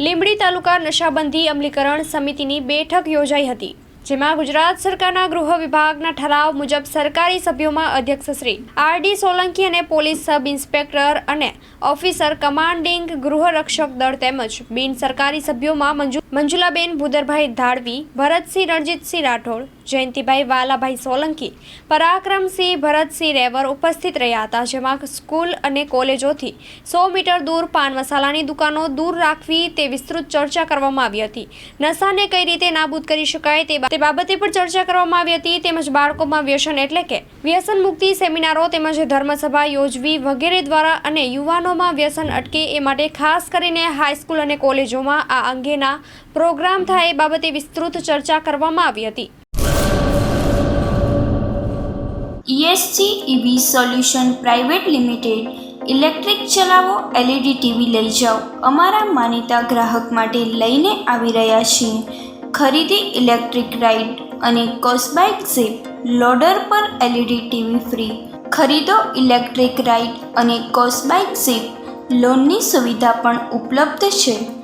લીંબડી તાલુકા નશાબંધી અમલીકરણ સમિતિની બેઠક યોજાઈ હતી, જેમાં ગુજરાત સરકારના ગૃહ વિભાગના ઠરાવ મુજબ સરકારી સભ્યોમાં અધ્યક્ષ શ્રી આર ડી સોલંકી અને પોલીસ સબ ઇન્સ્પેક્ટર અને ઓફિસર કમાન્ડિંગ ગૃહરક્ષક દળ તેમજ બિન સરકારી સભ્યોમાં મંજુ મંજુલાબેન ભૂદરભાઈ ધાડવી, ભરતસિંહ રણજીતસિંહ રાઠોડ, જયંતિભાઈ વાલાભાઈ સોલંકી, પરાક્રમસિંહ, ભરતસિંહ રેવર ઉપસ્થિત રહ્યા હતા, જેમાં સ્કૂલ અને કોલેજોથી સો મીટર દૂર પાન મસાલાની દુકાનો દૂર રાખવી તે વિસ્તૃત ચર્ચા કરવામાં આવી હતી. નશાને કઈ રીતે નાબૂદ કરી શકાય તે બાબતે પણ ચર્ચા કરવામાં આવી હતી, તેમજ બાળકોમાં વ્યસન એટલે કે વ્યસન મુક્તિ સેમિનારો તેમજ ધર્મસભા યોજવી વગેરે દ્વારા અને યુવાનોમાં વ્યસન અટકે એ માટે ખાસ કરીને હાઈસ્કૂલ અને કોલેજોમાં આ અંગેના પ્રોગ્રામ થાય એ બાબતે વિસ્તૃત ચર્ચા કરવામાં આવી હતી. ESC EV solution private limited electric ચલાવો એલઈડી ટીવી લઈ જાઓ. અમારા માનીતા ગ્રાહક માટે લઈને આવી રહ્યા છીએ. ખરીદી ઇલેક્ટ્રિક રાઇડ અને કોસ્બાઇક ઝીપ લોડર પર એલઈડી ટીવી ફ્રી. ખરીદો ઇલેક્ટ્રિક રાઇડ અને કોસ્બાઇક ઝીપ. લોનની સુવિધા પણ ઉપલબ્ધ છે.